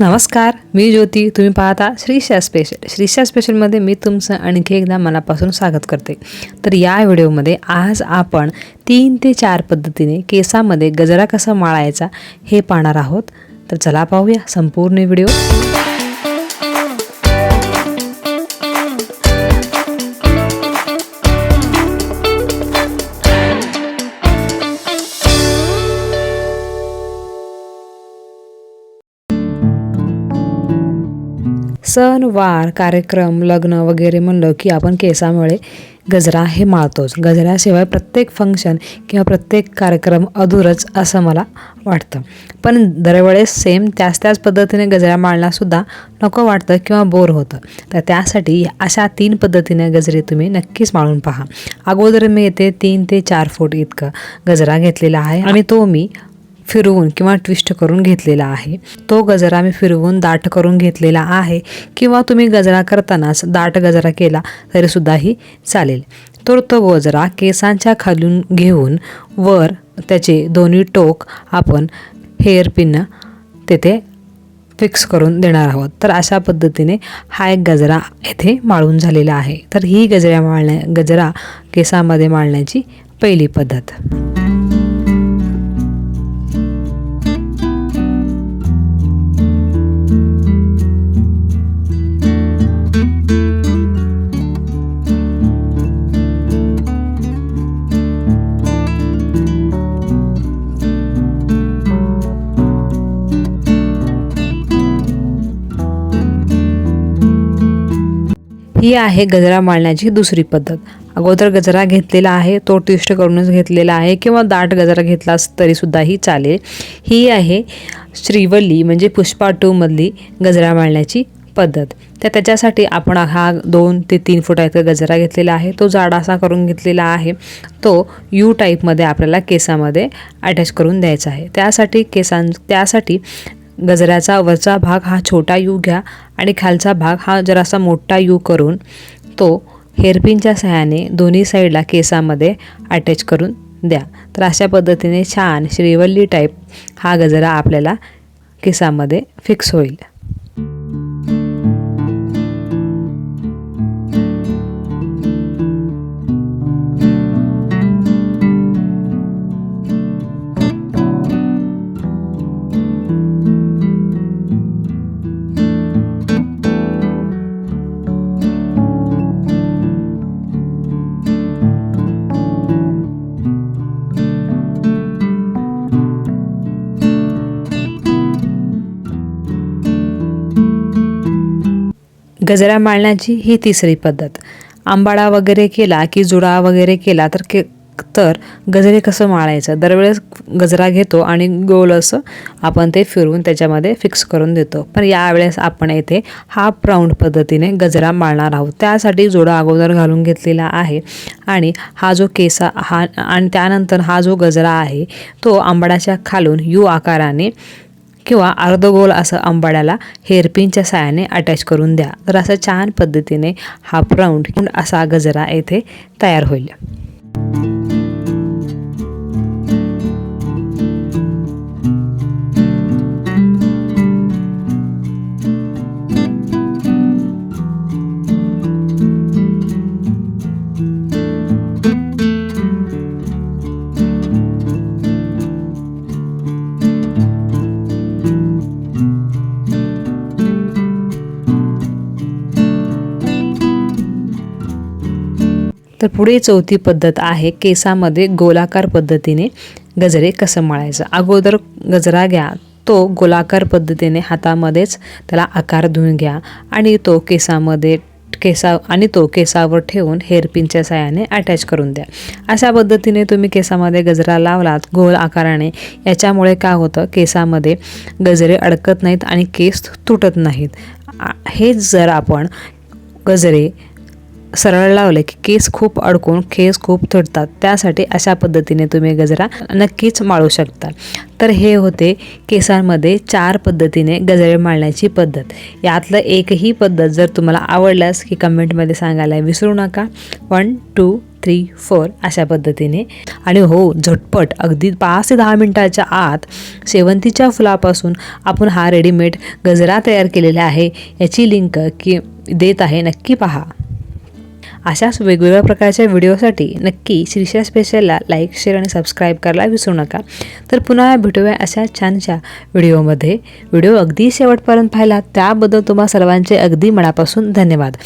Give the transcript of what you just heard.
नमस्कार मी ज्योती. तुम्ही पाहता श्रीशा स्पेशल श्रीशा स्पेशलमध्ये मी तुमचं आणखी एकदा मनापासून स्वागत करते. तर या व्हिडिओमध्ये आज आपण तीन ते चार पद्धतीने केसामध्ये गजरा कसा माळायचा हे पाहणार आहोत. तर चला पाहूया संपूर्ण व्हिडिओ. सण वार कार्यक्रम लग्न वगैरे म्हणलं की आपण केसामुळे गजरा हे माळतोच. गजऱ्याशिवाय प्रत्येक फंक्शन किंवा प्रत्येक कार्यक्रम अधूरच असं मला वाटतं. पण दरवेळेस सेम त्याच त्याच पद्धतीने गजरा माळण्यासुद्धा नको वाटतं किंवा बोर होतं. तर त्यासाठी अशा तीन पद्धतीने गजरे तुम्ही नक्कीच माळून पहा. अगोदर मी येते तीन ते चार फूट इतकं गजरा घेतलेला आहे आणि तो मी फिरवून किंवा ट्विस्ट करून घेतलेला आहे. तो गजरा मी फिरवून दाट करून घेतलेला आहे किंवा तुम्ही गजरा करतानाच दाट गजरा केला तरीसुद्धाही चालेल. तर तो गजरा केसांच्या खालून घेऊन वर त्याचे दोन्ही टोक आपण हेअरपिन तेथे फिक्स करून देणार आहोत. तर अशा पद्धतीने हा एक गजरा येथे माळून झालेला आहे. तर ही गजऱ्या माळण्या गजरा केसामध्ये माळण्याची पहिली पद्धत. ही आहे गजरा माळण्याची दुसरी पद्धत. अगोदर गजरा घेतलेला आहे तो ट्विस्ट करूनच घेतलेला आहे किंवा दाट गजरा घेतलास तरीसुद्धाही चालेल. ही आहे श्रीवल्ली म्हणजे पुष्पा टूमधली गजरा माळण्याची पद्धत. तर त्याच्यासाठी आपण हा दोन ते तीन फुटाचा गजरा घेतलेला आहे तो जाडासा करून घेतलेला आहे. तो यू टाईपमध्ये आपल्याला केसामध्ये अटॅच करून द्यायचा आहे. त्यासाठी केसां त्यासाठी गजऱ्याचा वरचा भाग हा छोटा यू घ्या. आणि खालचा भाग हा जरासा मोठा यू करून तो हेअरपिनच्या सहाय्याने दोन्ही साईडला केसामध्ये अटॅच करून द्या. तर अशा पद्धतीने छान श्रीवल्ली टाईप हा गजरा आपल्याला केसामध्ये फिक्स होईल. गजरा माळण्याची ही तिसरी पद्धत. आंबाडा वगैरे केला की जुडा वगैरे केला तर के तर गजरे कसं माळायचं? दरवेळेस गजरा घेतो आणि गोल असं आपण ते फिरवून त्याच्यामध्ये फिक्स करून देतो. पण यावेळेस आपण येथे हाफ राऊंड पद्धतीने गजरा माळणार आहोत. त्यासाठी जोडा अगोदर घालून घेतलेला आहे आणि हा जो केसा हा आणि त्यानंतर हा जो गजरा आहे तो आंबाडाच्या खालून यू आकाराने किंवा अर्धगोल असं आंबाड्याला हेअरपिनच्या साहाय्याने अटॅच करून द्या. तर असं छान पद्धतीने हाफ राऊंड असा गजरा येथे तयार होईल. तर पुढे चौथी पद्धत आहे केसामध्ये गोलाकार पद्धतीने गजरे कसं मळायचं? अगोदर गजरा घ्या तो गोलाकार पद्धतीने हातामध्येच त्याला आकार धुवून घ्या आणि तो केसामध्ये केसा आणि तो केसावर ठेवून हेअरपिनच्या साह्याने अटॅच करून द्या. अशा पद्धतीने तुम्ही केसामध्ये गजरा लावलात गोल आकाराने याच्यामुळे काय होतं? केसामध्ये गजरे अडकत नाहीत आणि केस तुटत नाहीत. हेच जर आपण गजरे सरळ लावले की केस खूप अडकून केस खूप तुटतात त्यासाठी अशा पद्धतीने तुम्ही गजरा नक्कीच माळू शकता. तर हे होते केसांमध्ये चार पद्धतीने गजरे माळण्याची पद्धत. यातलं एकही पद्धत जर तुम्हाला आवडल्यास की कमेंटमध्ये सांगायला विसरू नका. वन टू थ्री फोर अशा पद्धतीने. आणि हो झटपट अगदी पाच ते दहा मिनटाच्या आत शेवंतीच्या फुलापासून आपण हा रेडीमेड गजरा तयार केलेला आहे. याची लिंक की देत आहे. नक्की पहा. अशाच वेगवेगळ्या प्रकारच्या व्हिडिओसाठी नक्की श्रीशा स्पेशलला लाईक शेअर आणि सबस्क्राईब करायला विसरू नका. तर पुन्हा भेटूया अशा छानशा व्हिडिओमध्ये. व्हिडिओ अगदी शेवटपर्यंत पाहिला त्याबद्दल तुम्हा सर्वांचे अगदी मनापासून धन्यवाद.